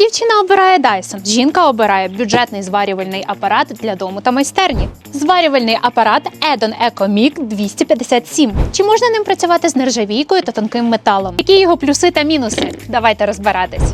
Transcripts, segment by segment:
Дівчина обирає Dyson, жінка обирає бюджетний зварювальний апарат для дому та майстерні. Зварювальний апарат Edon Eco Mic 257. Чи можна ним працювати з нержавійкою та тонким металом? Які його плюси та мінуси? Давайте розбиратись.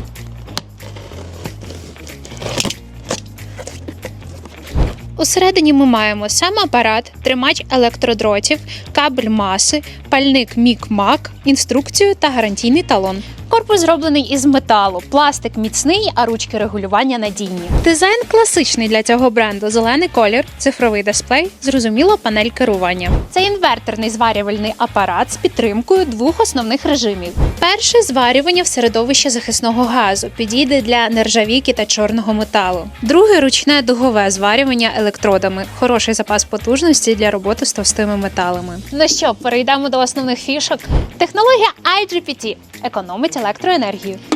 Усередині ми маємо сам апарат, тримач електродротів, кабель маси, пальник Мік-Мак, інструкцію та гарантійний талон. Корпус зроблений із металу, пластик міцний, а ручки регулювання надійні. Дизайн класичний для цього бренду: зелений колір, цифровий дисплей, зрозуміло панель керування. Це інверторний зварювальний апарат з підтримкою двох основних режимів. Перше зварювання в середовищі захисного газу підійде для нержавійки та чорного металу. Друге ручне дугове зварювання електродами. Хороший запас потужності для роботи з товстими металами. Ну що, перейдемо до основних фішок. Технологія IGPT економить електроенергію,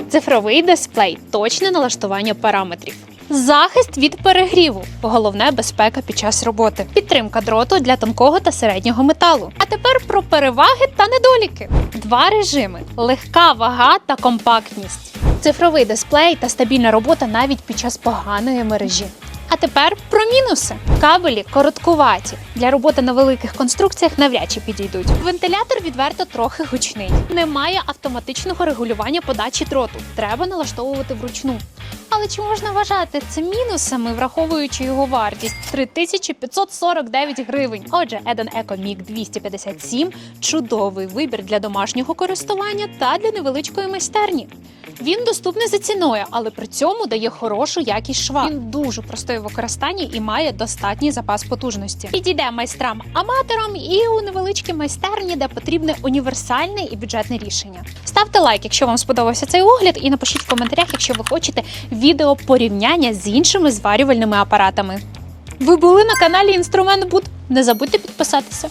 цифровий дисплей, точне налаштування параметрів. Захист від перегріву, головне безпека під час роботи, підтримка дроту для тонкого та середнього металу. А тепер про переваги та недоліки. Два режими: легка вага та компактність, цифровий дисплей та стабільна робота навіть під час поганої мережі. Тепер про мінуси. Кабелі короткуваті. Для роботи на великих конструкціях навряд чи підійдуть. Вентилятор відверто трохи гучний. Немає автоматичного регулювання подачі дроту. Треба налаштовувати вручну. Але чи можна вважати це мінусами, враховуючи його вартість 3549 гривень? Отже, Eden Eco Mic 257 чудовий вибір для домашнього користування та для невеличкої майстерні. Він доступний за ціною, але при цьому дає хорошу якість шва. Він дуже простий в використанні і має достатній запас потужності. Підійде майстрам-аматорам і у невеличкій майстерні, де потрібне універсальне і бюджетне рішення. Ставте лайк, якщо вам сподобався цей огляд, і напишіть в коментарях, якщо ви хочете відео порівняння з іншими зварювальними апаратами. Ви були на каналі Інструмент Буд. Не забудьте підписатися.